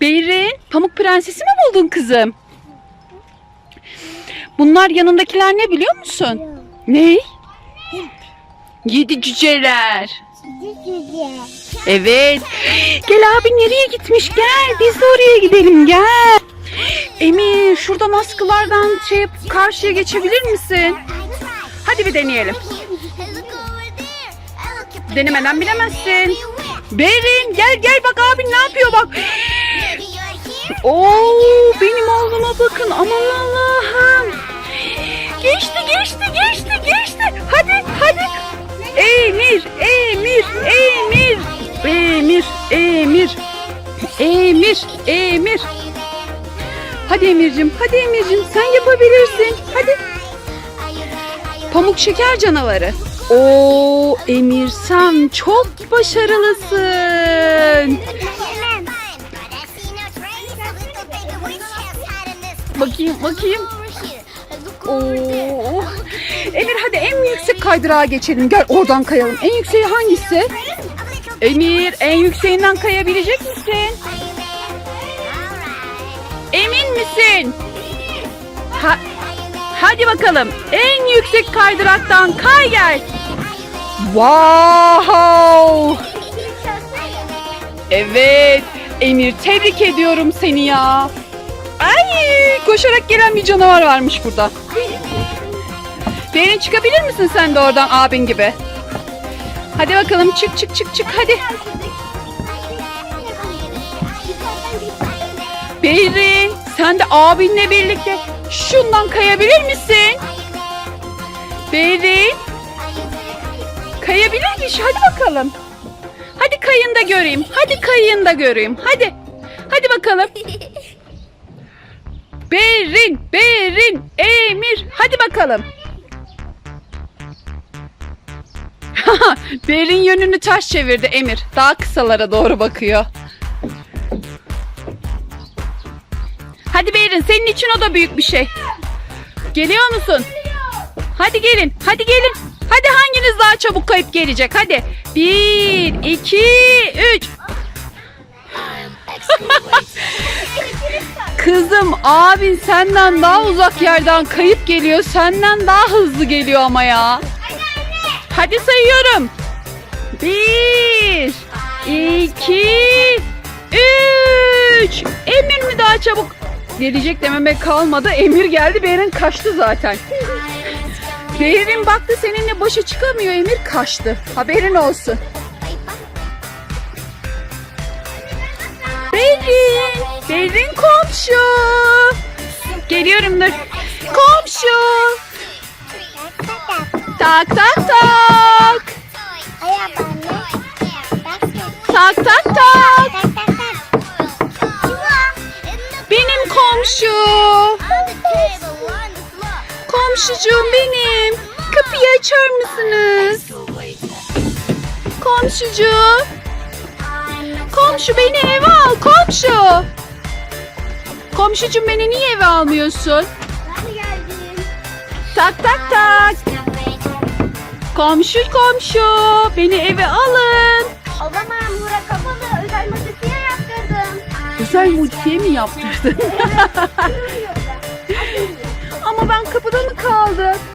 Beyrin, Pamuk Prensesi mi buldun kızım? Bunlar yanındakiler ne biliyor musun? Ne? Yedi cüceler. Evet. Gel abi nereye gitmiş? Gel biz de oraya gidelim gel. Emir şuradan askılardan şey karşıya geçebilir misin? Hadi bir deneyelim. Denemeden bilemezsin. Berin gel gel bak abin ne aman Allah'ım. Geçti geçti geçti geçti. Hadi hadi. Emir Emir Emir Emir Emir Emir Emir. Hadi Emir'cim hadi Emir'cim sen yapabilirsin. Hadi. Pamuk şeker canavarı. Oo Emir sen çok başarılısın. Bakayım bakayım. Oo. Emir hadi en yüksek kaydırağa geçelim. Gel oradan kayalım. En yükseği hangisi? Emir en yükseğinden kayabilecek misin? Emin misin? Ha, hadi bakalım. En yüksek kaydıraktan kay gel. Wow! Evet. Emir tebrik ediyorum seni ya. Ay koşarak gelen bir canavar varmış burada. Derin çıkabilir misin sen de oradan abin gibi? Hadi bakalım çık çık çık çık hadi. Beyrin sen de abinle birlikte şundan kayabilir misin? Beyrin kayabilir misin? Hadi bakalım. Hadi kayın da göreyim. Hadi kayın da göreyim. Hadi. Hadi bakalım. Berin, Berin, Emir. Hadi bakalım. Berin yönünü ters çevirdi Emir. Daha kısalara doğru bakıyor. Hadi Berin senin için o da büyük bir şey. Geliyor musun? Hadi gelin. Hadi gelin. Hadi hanginiz daha çabuk kayıp gelecek? Hadi. Bir, iki, üç. Kızım abin senden daha uzak yerden kayıp geliyor. Senden daha hızlı geliyor ama ya. Hadi sayıyorum. Bir, iki, üç. Emir mi daha çabuk? Gelecek dememe kalmadı. Emir geldi. Berin kaçtı zaten. Berin baktı seninle başa çıkamıyor. Emir kaçtı. Haberin olsun. Berin komşu. Geliyorum dur. Komşu. Tak tak tak. Tak tak tak. Benim komşu. Komşucuğum benim. Kapıyı açar mısınız? Komşucuğum. Komşu beni eve al komşu. Komşucuğum beni niye eve almıyorsun? Tak tak tak. Komşu komşu beni eve alın. O zaman bura kapalı özel modifiye yaptırdım. Güzel modifiye mi yaptırdın? Ama ben kapıda mı kaldım?